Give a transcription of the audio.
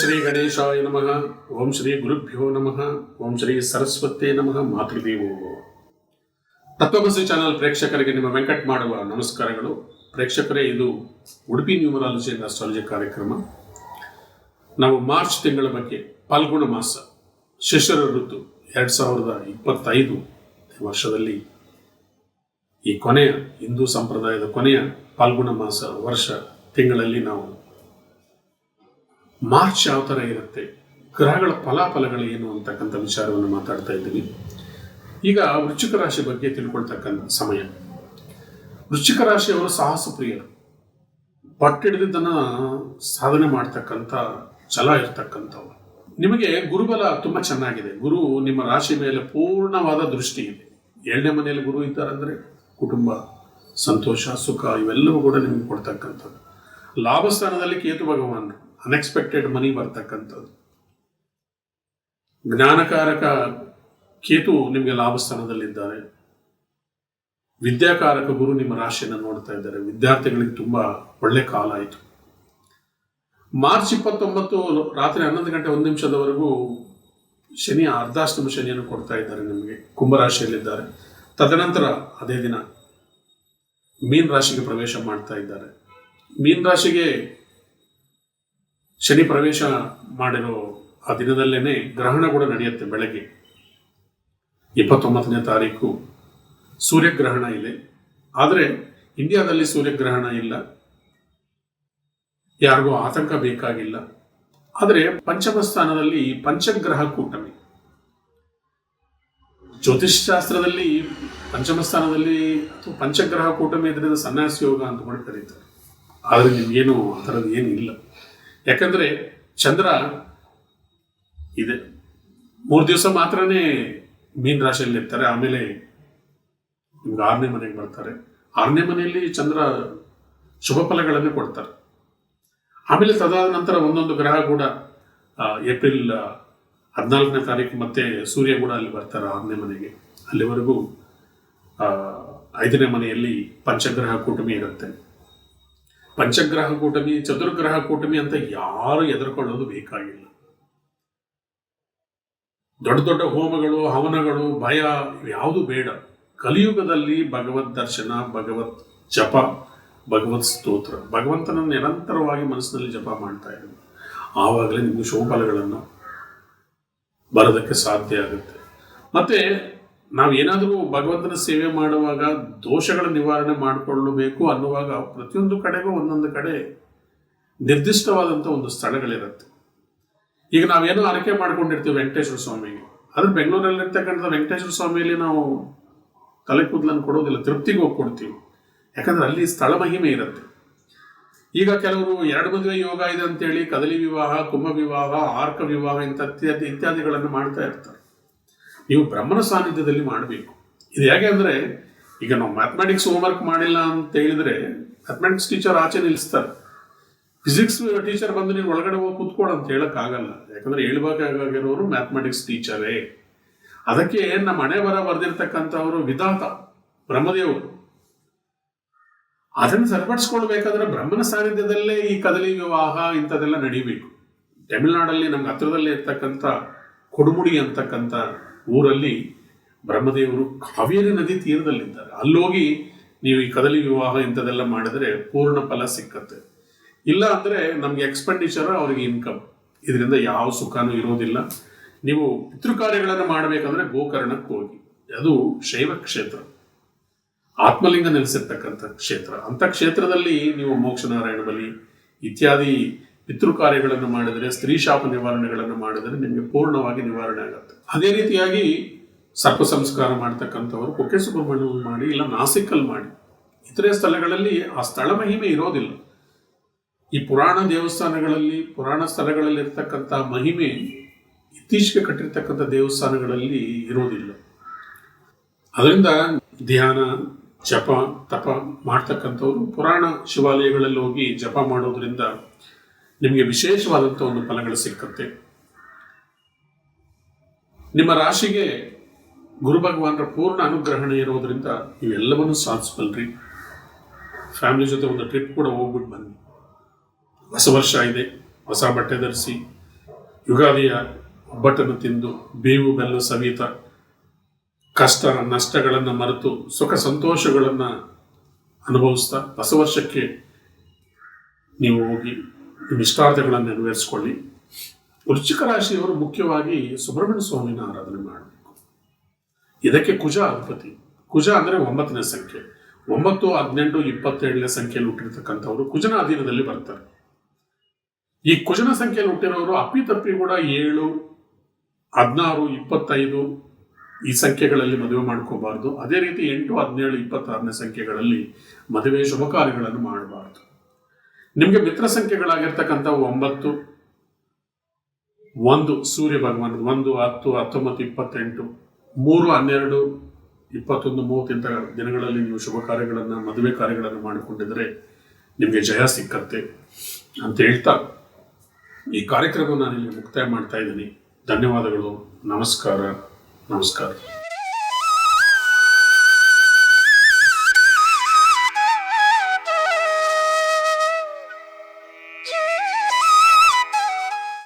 ಶ್ರೀ ಗಣೇಶಾಯ ನಮಃ. ಓಂ ಶ್ರೀ ಗುರುಭ್ಯೋ ನಮಃ. ಓಂ ಶ್ರೀ ಸರಸ್ವತೇ ನಮಃ, ಮಾತೃದೇವೋ. ತತ್ವಮಸಿ ಚಾನಲ್ ಪ್ರೇಕ್ಷಕರಿಗೆ ನಿಮ್ಮ ವೆಂಕಟ್ ಮಾಡುವ ನಮಸ್ಕಾರಗಳು. ಪ್ರೇಕ್ಷಕರೇ, ಇದು ಉಡುಪಿ ನ್ಯೂಮರಾಲಜಿ ಅಸ್ಟ್ರಾಲಜಿ ಕಾರ್ಯಕ್ರಮ. ನಾವು ಮಾರ್ಚ್ ತಿಂಗಳ ಬಗ್ಗೆ ಪಾಲ್ಗುಣ ಮಾಸ, ಶಿಶಿರ ಋತು ಎರಡು ಸಾವಿರದ ಇಪ್ಪತ್ತೈದು ವರ್ಷದಲ್ಲಿ ಈ ಕೊನೆಯ ಹಿಂದೂ ಸಂಪ್ರದಾಯದ ಕೊನೆಯ ಪಾಲ್ಗುಣ ಮಾಸ ವರ್ಷ ತಿಂಗಳಲ್ಲಿ ನಾವು ಮಾರ್ಚ್ ಯಾವ ಥರ ಇರುತ್ತೆ? ಗ್ರಹಗಳ ಫಲಾಫಲಗಳು ಏನು ಅಂತಕ್ಕಂಥ ವಿಚಾರವನ್ನು ಮಾತಾಡ್ತಾ ಇದ್ದೀವಿ. ಈಗ ವೃಶ್ಚಿಕ ರಾಶಿ ಬಗ್ಗೆ ತಿಳ್ಕೊಳ್ತಕ್ಕಂಥ ಸಮಯ. ವೃಶ್ಚಿಕ ರಾಶಿಯವರು ಸಾಹಸ ಪ್ರಿಯರು. ಪಟ್ಟಿಡಿದನ್ನ ಸಾಧನೆ ಮಾಡ್ತಕ್ಕಂಥ ಛಲ ಇರ್ತಕ್ಕಂಥವ್ರು. ನಿಮಗೆ ಗುರುಬಲ ತುಂಬ ಚೆನ್ನಾಗಿದೆ. ಗುರು ನಿಮ್ಮ ರಾಶಿ ಮೇಲೆ ಪೂರ್ಣವಾದ ದೃಷ್ಟಿ ಇದೆ. ಏಳನೇ ಮನೆಯಲ್ಲಿ ಗುರು ಇದ್ದಾರಂದ್ರೆ ಕುಟುಂಬ, ಸಂತೋಷ, ಸುಖ, ಇವೆಲ್ಲವೂ ಕೂಡ ನಿಮಗೆ ಕೊಡ್ತಕ್ಕಂಥದ್ದು. ಲಾಭಸ್ಥಾನದಲ್ಲಿ ಕೇತು ಭಗವಾನ್ ಅನ್ಎಕ್ಸ್ಪೆಕ್ಟೆಡ್ ಮನಿ ಬರ್ತಕ್ಕಂಥದ್ದು. ಜ್ಞಾನಕಾರಕ ಕೇತು ನಿಮಗೆ ಲಾಭಸ್ಥಾನದಲ್ಲಿದ್ದಾರೆ. ವಿದ್ಯಾಕಾರಕ ಗುರು ನಿಮ್ಮ ರಾಶಿಯನ್ನು ನೋಡ್ತಾ ಇದ್ದಾರೆ. ವಿದ್ಯಾರ್ಥಿಗಳಿಗೆ ತುಂಬಾ ಒಳ್ಳೆ ಕಾಲ ಆಯಿತು. ಮಾರ್ಚ್ ಇಪ್ಪತ್ತೊಂಬತ್ತು ರಾತ್ರಿ ಹನ್ನೊಂದು ಗಂಟೆ ಒಂದು ನಿಮಿಷದವರೆಗೂ ಶನಿ ಅರ್ಧಾಷ್ಟಮ ಶನಿಯನ್ನು ಕೊಡ್ತಾ ಇದ್ದಾರೆ ನಿಮಗೆ. ಕುಂಭರಾಶಿಯಲ್ಲಿದ್ದಾರೆ. ತದನಂತರ ಅದೇ ದಿನ ಮೀನ್ ರಾಶಿಗೆ ಪ್ರವೇಶ ಮಾಡ್ತಾ ಇದ್ದಾರೆ. ಮೀನ್ ರಾಶಿಗೆ ಶನಿ ಪ್ರವೇಶ ಮಾಡಿರೋ ಆ ದಿನದಲ್ಲೇನೆ ಗ್ರಹಣ ಕೂಡ ನಡೆಯುತ್ತೆ ಬೆಳಗ್ಗೆ. ಇಪ್ಪತ್ತೊಂಬತ್ತನೇ ತಾರೀಕು ಸೂರ್ಯಗ್ರಹಣ ಇದೆ. ಆದರೆ ಇಂಡಿಯಾದಲ್ಲಿ ಸೂರ್ಯಗ್ರಹಣ ಇಲ್ಲ. ಯಾರಿಗೂ ಆತಂಕ ಬೇಕಾಗಿಲ್ಲ. ಆದರೆ ಪಂಚಮ ಸ್ಥಾನದಲ್ಲಿ ಪಂಚಗ್ರಹ ಕೂಟಮಿ. ಜ್ಯೋತಿಷ್ ಶಾಸ್ತ್ರದಲ್ಲಿ ಪಂಚಮ ಸ್ಥಾನದಲ್ಲಿ ಅಥವಾ ಪಂಚಗ್ರಹ ಕೂಟಮಿ ಇದರಿಂದ ಸನ್ಯಾಸಿ ಯೋಗ ಅಂತ ಕೂಡ ಕರೀತಾರೆ. ಆದರೆ ನಿಮ್ಗೇನು ಆ ಥರದ್ದು ಏನು ಇಲ್ಲ ಯಾಕಂದ್ರೆ ಚಂದ್ರ ಇದೆ. ಮೂರು ದಿವಸ ಮಾತ್ರನೇ ಮೀನ್ ರಾಶಿಯಲ್ಲಿ ಇರ್ತಾರೆ. ಆಮೇಲೆ ನಿಮ್ಗೆ ಆರನೇ ಮನೆಗೆ ಬರ್ತಾರೆ. ಆರನೇ ಮನೆಯಲ್ಲಿ ಚಂದ್ರ ಶುಭ ಫಲಗಳನ್ನು ಕೊಡ್ತಾರೆ. ಆಮೇಲೆ ತದಾದ ನಂತರ ಒಂದೊಂದು ಗ್ರಹ ಕೂಡ ಏಪ್ರಿಲ್ ಹದಿನಾಲ್ಕನೇ ತಾರೀಕು ಮತ್ತೆ ಸೂರ್ಯ ಕೂಡ ಅಲ್ಲಿ ಬರ್ತಾರೆ ಆರನೇ ಮನೆಗೆ. ಅಲ್ಲಿವರೆಗೂ ಐದನೇ ಮನೆಯಲ್ಲಿ ಪಂಚಗ್ರಹ ಕೂಟಮಿ ಇರುತ್ತೆ. ಪಂಚಗ್ರಹ ಕೂಟಮಿ, ಚತುರ್ಗ್ರಹ ಕೂಟಮಿ ಅಂತ ಯಾರು ಎದುರ್ಕೊಳ್ಳೋದು ಬೇಕಾಗಿಲ್ಲ. ದೊಡ್ಡ ದೊಡ್ಡ ಹೋಮಗಳು, ಹವನಗಳು, ಭಯ ಯಾವುದು ಬೇಡ. ಕಲಿಯುಗದಲ್ಲಿ ಭಗವದ್ ದರ್ಶನ ಭಗವತ್ ಜಪ ಭಗವತ್ ಸ್ತೋತ್ರ. ಭಗವಂತನ ನಿರಂತರವಾಗಿ ಮನಸ್ಸಿನಲ್ಲಿ ಜಪ ಮಾಡ್ತಾ ಇರೋದು ಆವಾಗಲೇ ನಿಮಗೆ ಶೋಭಲಗಳನ್ನು ಬರೋದಕ್ಕೆ ಸಾಧ್ಯ ಆಗುತ್ತೆ. ಮತ್ತೆ ನಾವೇನಾದರೂ ಭಗವಂತನ ಸೇವೆ ಮಾಡುವಾಗ ದೋಷಗಳ ನಿವಾರಣೆ ಮಾಡಿಕೊಳ್ಳಬೇಕು ಅನ್ನುವಾಗ ಪ್ರತಿಯೊಂದು ಕಡೆಗೂ ಒಂದೊಂದು ಕಡೆ ನಿರ್ದಿಷ್ಟವಾದಂಥ ಒಂದು ಸ್ಥಳಗಳಿರುತ್ತೆ. ಈಗ ನಾವೇನು ಆರೈಕೆ ಮಾಡ್ಕೊಂಡಿರ್ತೀವಿ ವೆಂಕಟೇಶ್ವರ ಸ್ವಾಮಿಗೆ. ಆದರೆ ಬೆಂಗಳೂರಲ್ಲಿರ್ತಕ್ಕಂಥ ವೆಂಕಟೇಶ್ವರ ಸ್ವಾಮಿಯಲ್ಲಿ ನಾವು ತಲೆ ಕೂದಲನ್ನು ಕೊಡೋದಿಲ್ಲ, ತೃಪ್ತಿಗೆ ಹೋಗಿ ಕೊಡ್ತೀವಿ ಯಾಕಂದ್ರೆ ಅಲ್ಲಿ ಸ್ಥಳ ಮಹಿಮೆ ಇರುತ್ತೆ. ಈಗ ಕೆಲವರು ಎರಡು ಮದುವೆ ಯೋಗ ಇದೆ ಅಂತೇಳಿ ಕದಲಿ ವಿವಾಹ, ಕುಂಭ ವಿವಾಹ, ಆರ್ಕ ವಿವಾಹ ಇಂಥ ಇತ್ಯಾದಿ ಇತ್ಯಾದಿಗಳನ್ನು ಮಾಡ್ತಾ ಇರ್ತಾರೆ. ನೀವು ಬ್ರಹ್ಮನ ಸಾನ್ನಿಧ್ಯದಲ್ಲಿ ಮಾಡಬೇಕು. ಇದು ಹೇಗೆ ಅಂದರೆ, ಈಗ ನಾವು ಮ್ಯಾಥಮೆಟಿಕ್ಸ್ ಹೋಮ್ವರ್ಕ್ ಮಾಡಿಲ್ಲ ಅಂತ ಹೇಳಿದ್ರೆ ಮ್ಯಾಥಮೆಟಿಕ್ಸ್ ಟೀಚರ್ ಆಚೆ ನಿಲ್ಲಿಸ್ತಾರೆ. ಫಿಸಿಕ್ಸ್ ಟೀಚರ್ ಬಂದು ನೀನು ಒಳಗಡೆ ಹೋಗಿ ಕೂತ್ಕೊಳ್ಳ ಅಂತ ಹೇಳೋಕ್ಕಾಗಲ್ಲ. ಯಾಕಂದರೆ ಹೇಳ್ಬೇಕಾಗಿರೋರು ಮ್ಯಾಥಮೆಟಿಕ್ಸ್ ಟೀಚರೇ ಅದಕ್ಕೆ ನಮ್ಮ ಹಣೆ ಬರ ಬರೆದಿರ್ತಕ್ಕಂಥವರು ವಿಧಾತ, ಬ್ರಹ್ಮದೇವರು. ಅದನ್ನು ಸರಿಪಡಿಸ್ಕೊಳ್ಬೇಕಾದ್ರೆ ಬ್ರಹ್ಮನ ಸಾನ್ನಿಧ್ಯದಲ್ಲೇ ಈ ಕದಲಿ ವಿವಾಹ ಇಂಥದ್ದೆಲ್ಲ ನಡೀಬೇಕು. ತಮಿಳ್ನಾಡಲ್ಲಿ ನಮ್ಗೆ ಹತ್ರದಲ್ಲೇ ಇರ್ತಕ್ಕಂಥ ಕೊಡುಮುಡಿ ಅಂತಕ್ಕಂಥ ಊರಲ್ಲಿ ಬ್ರಹ್ಮದೇವರು ಕಾವೇರಿ ನದಿ ತೀರದಲ್ಲಿದ್ದಾರೆ. ಅಲ್ಲೋಗಿ ನೀವು ಈ ಕದಲಿ ವಿವಾಹ ಇಂಥದೆಲ್ಲ ಮಾಡಿದ್ರೆ ಪೂರ್ಣ ಫಲ ಸಿಕ್ಕತ್ತೆ. ಇಲ್ಲ ಅಂದ್ರೆ ನಮಗೆ ಎಕ್ಸ್ಪೆಂಡಿಚರ್ ಅವ್ರಿಗೆ ಇನ್ಕಮ್ ಇದರಿಂದ ಯಾವ ಸುಖನೂ ಇರೋದಿಲ್ಲ. ನೀವು ಪಿತೃ ಕಾರ್ಯಗಳನ್ನು ಮಾಡಬೇಕಂದ್ರೆ ಗೋಕರ್ಣಕ್ಕೆ ಹೋಗಿ. ಅದು ಶೈವ ಕ್ಷೇತ್ರ. ಆತ್ಮಲಿಂಗ ನೆಲೆಸಿರ್ತಕ್ಕಂಥ ಕ್ಷೇತ್ರ. ಅಂತ ಕ್ಷೇತ್ರದಲ್ಲಿ ನೀವು ಮೋಕ್ಷನಾರಾಯಣ ಬಲಿ ಇತ್ಯಾದಿ ಪಿತೃ ಕಾರ್ಯಗಳನ್ನು ಮಾಡಿದರೆ, ಸ್ತ್ರೀ ಶಾಪ ನಿವಾರಣೆಗಳನ್ನು ಮಾಡಿದರೆ ನಿಮಗೆ ಪೂರ್ಣವಾಗಿ ನಿವಾರಣೆ ಆಗುತ್ತೆ. ಅದೇ ರೀತಿಯಾಗಿ ಸರ್ಪ ಸಂಸ್ಕಾರ ಮಾಡ್ತಕ್ಕಂಥವ್ರು ಕುಕ್ಕೆ ಸುಬ್ರಹ್ಮಣ್ಯ ಮಾಡಿ, ಇಲ್ಲ ನಾಸಿಕಲ್ ಮಾಡಿ, ಇತರೆ ಸ್ಥಳಗಳಲ್ಲಿ ಆ ಸ್ಥಳ ಮಹಿಮೆ ಇರೋದಿಲ್ಲ. ಈ ಪುರಾಣ ದೇವಸ್ಥಾನಗಳಲ್ಲಿ, ಪುರಾಣ ಸ್ಥಳಗಳಲ್ಲಿ ಇರ್ತಕ್ಕಂಥ ಮಹಿಮೆ ಇತ್ತೀಚೆಗೆ ಕಟ್ಟಿರ್ತಕ್ಕಂಥ ದೇವಸ್ಥಾನಗಳಲ್ಲಿ ಇರೋದಿಲ್ಲ. ಅದರಿಂದ ಧ್ಯಾನ, ಜಪ, ತಪ ಮಾಡ್ತಕ್ಕಂಥವ್ರು ಪುರಾಣ ಶಿವಾಲಯಗಳಲ್ಲಿ ಹೋಗಿ ಜಪ ಮಾಡೋದ್ರಿಂದ ನಿಮಗೆ ವಿಶೇಷವಾದಂಥ ಒಂದು ಫಲಗಳು ಸಿಕ್ಕುತ್ತೆ. ನಿಮ್ಮ ರಾಶಿಗೆ ಗುರು ಭಗವಾನರ ಪೂರ್ಣ ಅನುಗ್ರಹಣ ಇರೋದ್ರಿಂದ ನೀವೆಲ್ಲವನ್ನೂ ಸಾಧಿಸಬಲ್ರಿ. ಫ್ಯಾಮಿಲಿ ಜೊತೆ ಒಂದು ಟ್ರಿಪ್ ಕೂಡ ಹೋಗ್ಬಿಟ್ಟು ಬನ್ನಿ. ಹೊಸ ವರ್ಷ ಇದೆ, ಹೊಸ ಬಟ್ಟೆ ಧರಿಸಿ, ಯುಗಾದಿಯ ಒಬ್ಬಟ್ಟನ್ನು ತಿಂದು, ಬೇವು ಬೆಲ್ಲ ಸವಿತ, ಕಷ್ಟ, ನಷ್ಟಗಳನ್ನು ಮರೆತು, ಸುಖ ಸಂತೋಷಗಳನ್ನು ಅನುಭವಿಸ್ತಾ ಹೊಸ ವರ್ಷಕ್ಕೆ ನೀವು ಹೋಗಿ ಇಷ್ಟಾರ್ಥಗಳನ್ನು ನೆರವೇರಿಸ್ಕೊಳ್ಳಿ. ವೃಶ್ಚಿಕ ರಾಶಿಯವರು ಮುಖ್ಯವಾಗಿ ಸುಬ್ರಹ್ಮಣ್ಯ ಸ್ವಾಮಿನ ಆರಾಧನೆ ಮಾಡಬೇಕು. ಇದಕ್ಕೆ ಕುಜ ಅಧಿಪತಿ. ಕುಜ ಅಂದರೆ ಒಂಬತ್ತನೇ ಸಂಖ್ಯೆ. ಒಂಬತ್ತು, ಹದಿನೆಂಟು, ಇಪ್ಪತ್ತೇಳನೇ ಸಂಖ್ಯೆಯಲ್ಲಿ ಹುಟ್ಟಿರ್ತಕ್ಕಂಥವರು ಕುಜನ ಅಧೀನದಲ್ಲಿ ಬರ್ತಾರೆ. ಈ ಕುಜನ ಸಂಖ್ಯೆಯಲ್ಲಿ ಹುಟ್ಟಿರೋರು ಅಪ್ಪಿತಪ್ಪಿ ಕೂಡ ಏಳು, ಹದಿನಾರು, ಇಪ್ಪತ್ತೈದು ಈ ಸಂಖ್ಯೆಗಳಲ್ಲಿ ಮದುವೆ ಮಾಡ್ಕೋಬಾರ್ದು. ಅದೇ ರೀತಿ ಎಂಟು, ಹದಿನೇಳು, ಇಪ್ಪತ್ತಾರನೇ ಸಂಖ್ಯೆಗಳಲ್ಲಿ ಮದುವೆ ಶುಭ ಕಾರ್ಯಗಳನ್ನು ಮಾಡಬಾರ್ದು. ನಿಮಗೆ ಮಿತ್ರ ಸಂಖ್ಯೆಗಳಾಗಿರ್ತಕ್ಕಂಥ ಒಂಬತ್ತು, ಒಂದು ಸೂರ್ಯ ಭಗವಾನ್ ಒಂದು, ಹತ್ತು, ಹತ್ತೊಂಬತ್ತು, ಇಪ್ಪತ್ತೆಂಟು, ಮೂರು, ಹನ್ನೆರಡು, ಇಪ್ಪತ್ತೊಂದು ಮೂವತ್ತಿಂತ ದಿನಗಳಲ್ಲಿ ನೀವು ಶುಭ ಕಾರ್ಯಗಳನ್ನು, ಮದುವೆ ಕಾರ್ಯಗಳನ್ನು ಮಾಡಿಕೊಂಡಿದ್ರೆ ನಿಮಗೆ ಜಯ ಸಿಕ್ಕತ್ತೆ ಅಂತ ಹೇಳ್ತಾ ಈ ಕಾರ್ಯಕ್ರಮ ನಾನು ಇಲ್ಲಿ ಮುಕ್ತಾಯ ಮಾಡ್ತಾ ಇದ್ದೀನಿ. ಧನ್ಯವಾದಗಳು. ನಮಸ್ಕಾರ. ನಮಸ್ಕಾರ.